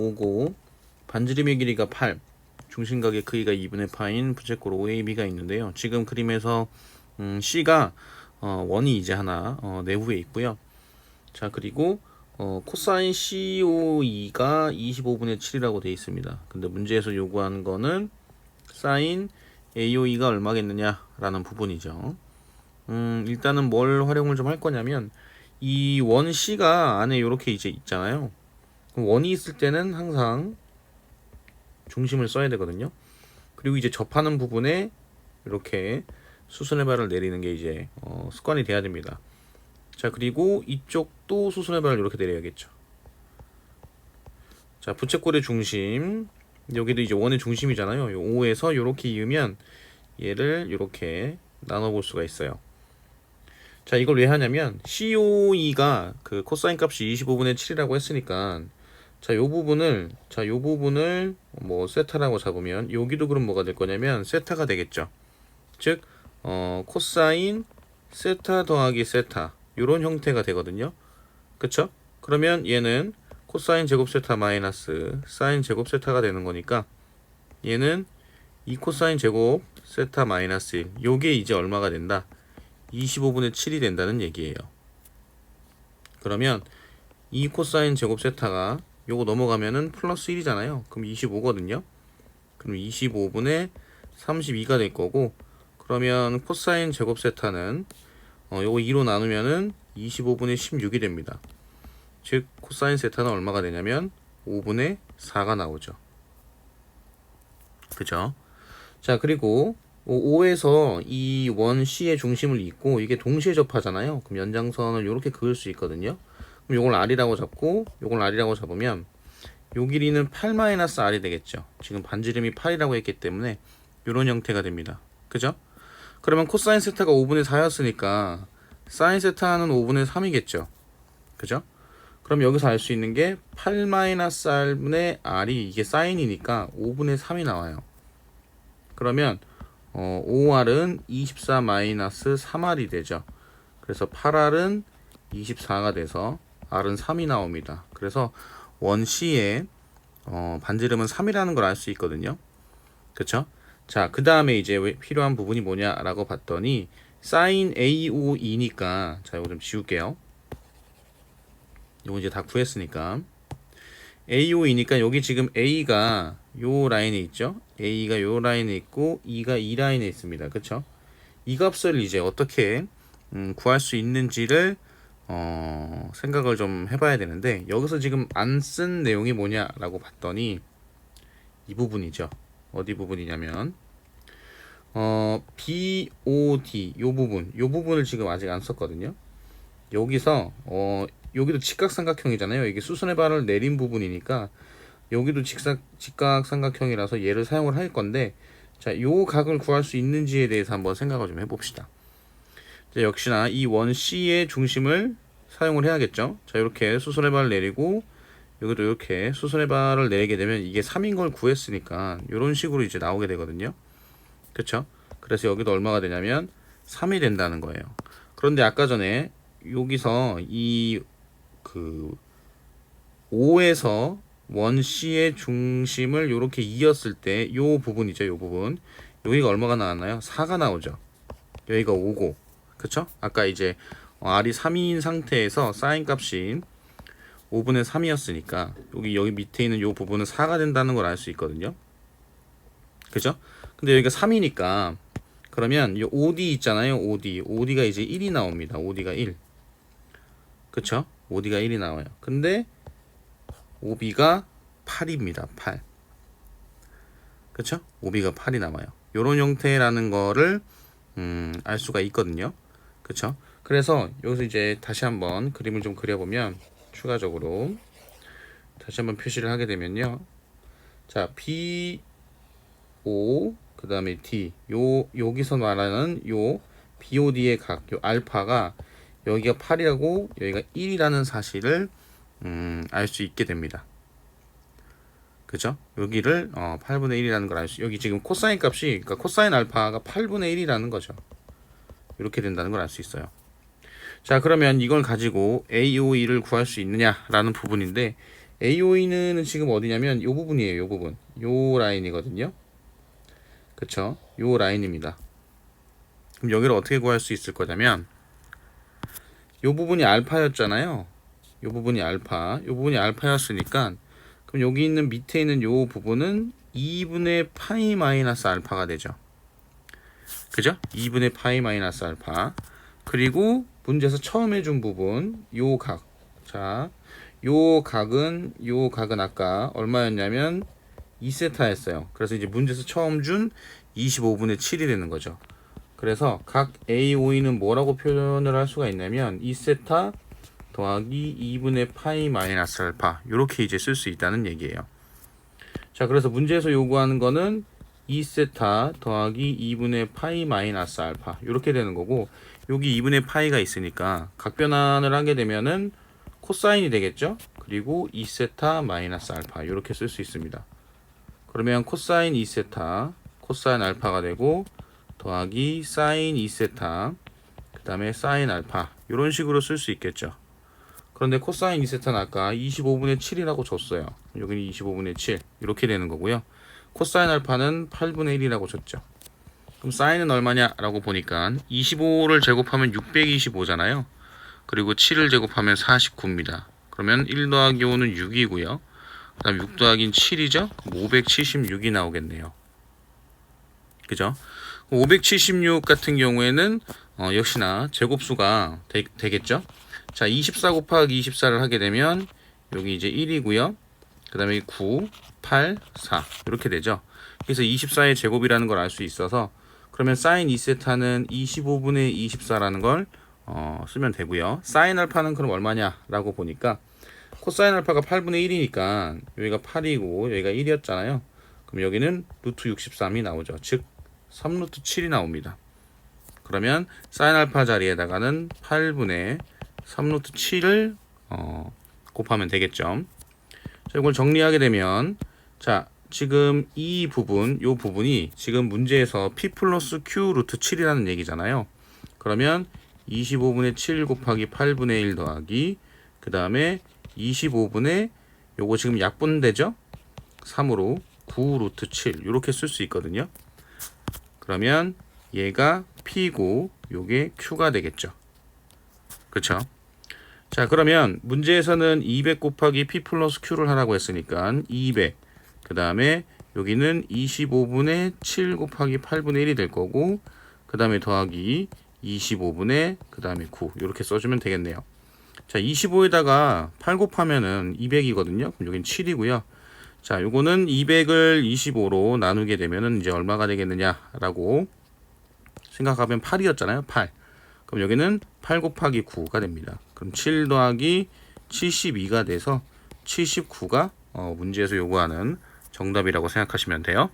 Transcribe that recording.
5고 반지름의 길이가 8 중심각의 크기가 2분의 파인 부채꼴 OAB가 있는데요. 지금 그림에서 음, C가 어, 원이 이제 하나 어, 내부에 있고요. 자 그리고 어, 코사인 COE가 25분의 7이라고 되어 있습니다. 근데 문제에서 요구하는 거는 사인 AOE가 얼마겠느냐 라는 부분이죠. 음, 일단은 뭘 활용을 좀 할 거냐면 이 원 C가 안에 이렇게 이제 있잖아요. 원이 있을 때는 항상 중심을 써야 되거든요. 그리고 이제 접하는 부분에 이렇게 수순의 발을 내리는 게 이제 어, 습관이 돼야 됩니다. 자 그리고 이쪽도 수순의 발을 이렇게 내려야겠죠. 자 부채꼴의 중심 여기도 이제 원의 중심이잖아요. 요 5에서 이렇게 이으면 얘를 이렇게 나눠볼 수가 있어요. 자 이걸 왜 하냐면 COE가 그 코사인 값이 25분의 7이라고 했으니까 자 요 부분을 자 요 부분을 뭐 세타라고 잡으면 여기도 그럼 뭐가 될 거냐면 세타가 되겠죠. 즉 어, 코사인 세타 더하기 세타 요런 형태가 되거든요. 그쵸? 그러면 얘는 코사인 제곱 세타 마이너스 사인 제곱 세타가 되는 거니까 얘는 2 코사인 제곱 세타 마이너스 1 요게 이제 얼마가 된다? 25분의 7이 된다는 얘기예요. 그러면 2 코사인 제곱 세타가 요거 넘어가면은 플러스 1이잖아요. 그럼 25거든요. 그럼 25분의 32가 될 거고 그러면 코사인 제곱 세타는 어, 요거 2로 나누면은 25분의 16이 됩니다. 즉 코사인 세타는 얼마가 되냐면 5분의 4가 나오죠. 그죠? 자 그리고 5에서 이 원 C의 중심을 잇고 이게 동시에 접하잖아요. 그럼 연장선을 이렇게 그을 수 있거든요. 그럼 요걸 R이라고 잡고 요걸 R이라고 잡으면 요 길이는 8-R이 되겠죠. 지금 반지름이 8이라고 했기 때문에 요런 형태가 됩니다. 그죠? 그러면 코사인 세타가 5분의 4였으니까 사인 세타는 5분의 3이겠죠. 그죠? 그럼 여기서 알 수 있는 게 8-R분의 R이 이게 사인이니까 5분의 3이 나와요. 그러면 어, 5R은 24-3R이 되죠. 그래서 8R은 24가 돼서 R은 3이 나옵니다. 그래서 원 C의 어, 반지름은 3이라는 걸 알 수 있거든요. 그쵸? 자, 그 다음에 이제 왜 필요한 부분이 뭐냐라고 봤더니 사인 AOE니까 자, 이거 좀 지울게요. 이거 이제 다 구했으니까 AOE니까 여기 지금 A가 요 라인에 있죠. A가 요 라인에 있고 E가 이 라인에 있습니다. 그쵸? 이 값을 이제 어떻게 음, 구할 수 있는지를 어, 생각을 좀 해봐야 되는데 여기서 지금 안 쓴 내용이 뭐냐라고 봤더니 이 부분이죠. 어디 부분이냐면 어, BOD 요 부분 요 부분을 지금 아직 안 썼거든요. 여기서 어, 여기도 직각삼각형이잖아요. 이게 수선의 발을 내린 부분이니까 여기도 직각 직각삼각형이라서 얘를 사용을 할 건데 자, 요 각을 구할 수 있는지에 대해서 한번 생각을 좀 해봅시다. 자, 역시나 이 원 C의 중심을 사용을 해야겠죠. 자, 이렇게 수선의 발을 내리고 여기도 이렇게 수선의 발을 내리게 되면 이게 3인 걸 구했으니까 이런 식으로 이제 나오게 되거든요. 그쵸? 그래서 여기도 얼마가 되냐면 3이 된다는 거예요. 그런데 아까 전에 여기서 이 그 5에서 원 C의 중심을 이렇게 이었을 때요 부분이죠. 요 부분. 여기가 얼마가 나왔나요? 4가 나오죠. 여기가 5고. 그쵸? 아까 이제 R이 3인 상태에서 사인 값이 5분의 3이었으니까 여기 여기 밑에 있는 요 부분은 4가 된다는 걸 알 수 있거든요. 그죠? 근데 여기가 3이니까 그러면 이 OD 있잖아요. OD. OD가 이제 1이 나옵니다. OD가 1. 그쵸? OD가 1이 나와요. 근데 OB가 8입니다. 8. 그쵸? OB가 8이 남아요. 요런 형태라는 거를 음, 알 수가 있거든요. 그쵸? 그래서 여기서 이제 다시 한번 그림을 좀 그려보면 추가적으로 다시 한번 표시를 하게 되면요. 자, B, O, 그 다음에 D. 요, 여기서 말하는 요 BOD의 각, 요 알파가 여기가 8이라고 여기가 1이라는 사실을 음, 알 수 있게 됩니다. 그죠? 여기를 어, 8분의 1이라는 걸 알 수, 여기 지금 코사인 값이, 그러니까 코사인 알파가 8분의 1이라는 거죠. 이렇게 된다는 걸 알 수 있어요. 자, 그러면 이걸 가지고 AOE를 구할 수 있느냐라는 부분인데, AOE는 지금 어디냐면 요 부분이에요. 요 부분. 요 라인이거든요. 그쵸? 요 라인입니다. 그럼 여기를 어떻게 구할 수 있을 거냐면 요 부분이 알파였잖아요. 요 부분이 알파. 요 부분이 알파였으니까 그럼 여기 있는 밑에 있는 요 부분은 2분의 파이 마이너스 알파가 되죠. 그죠? 2분의 파이 마이너스 알파. 그리고 문제에서 처음 해준 부분 요 각. 자, 요 각은 요 각은 아까 얼마였냐면 2세타였어요. 그래서 이제 문제에서 처음 준 25분의 7이 되는 거죠. 그래서 각 AOE는 뭐라고 표현을 할 수가 있냐면 2세타 더하기 2분의 파이 마이너스 알파 이렇게 이제 쓸 수 있다는 얘기예요. 자, 그래서 문제에서 요구하는 거는 2세타 더하기 2분의 파이 마이너스 알파 이렇게 되는 거고 여기 2분의 파이가 있으니까 각변환을 하게 되면은 코사인이 되겠죠? 그리고 2세타 마이너스 알파 이렇게 쓸 수 있습니다. 그러면 코사인 2세타 코사인 알파가 되고 더하기 사인 2세타 그 다음에 사인 알파 이런 식으로 쓸 수 있겠죠. 그런데 코사인 2세타는 아까 25분의 7이라고 줬어요. 여기는 25분의 7 이렇게 되는 거고요. 코사인 알파는 8분의 1이라고 줬죠. 그럼 사인은 얼마냐라고 보니까 25를 제곱하면 625잖아요. 그리고 7을 제곱하면 49입니다. 그러면 1 더하기 5는 6이고요. 그 다음 6 더하기 7이죠? 576이 나오겠네요. 그죠? 576 같은 경우에는 어, 역시나 제곱수가 되, 되겠죠? 자, 24 곱하기 24를 하게 되면 여기 이제 1이고요. 그 다음에 9, 8, 4 이렇게 되죠. 그래서 24의 제곱이라는 걸 알 수 있어서 그러면 사인 2세타는 25분의 24라는 걸 어, 쓰면 되고요. 사인 알파는 그럼 얼마냐라고 보니까 코사인 알파가 8분의 1이니까 여기가 8이고 여기가 1이었잖아요. 그럼 여기는 루트 63이 나오죠. 즉 3루트 7이 나옵니다. 그러면 사인 알파 자리에다가는 8분의 3루트 7을 어, 곱하면 되겠죠. 자, 이걸 정리하게 되면 자, 지금 이 부분, 요 부분이 지금 문제에서 p 플러스 q 루트 7이라는 얘기잖아요. 그러면 25분의 7 곱하기 8분의 1 더하기 그 다음에 25분의 요거 지금 약분되죠? 3으로 9 루트 7 이렇게 쓸 수 있거든요. 그러면 얘가 p고 요게 q가 되겠죠. 그쵸? 자 그러면 문제에서는 200 곱하기 p 플러스 q를 하라고 했으니까 200 그 다음에 여기는 25분의 7 곱하기 8분의 1이 될 거고 그 다음에 더하기 25분의 그 다음에 9 이렇게 써주면 되겠네요. 자 25에다가 8 곱하면은 200이거든요. 그럼 여긴 7이고요. 자 요거는 200을 25로 나누게 되면은 이제 얼마가 되겠느냐라고 생각하면 8이었잖아요. 8. 그럼 여기는 8 곱하기 9가 됩니다. 그럼 7 더하기 72가 돼서 79가 어, 문제에서 요구하는 정답이라고 생각하시면 돼요.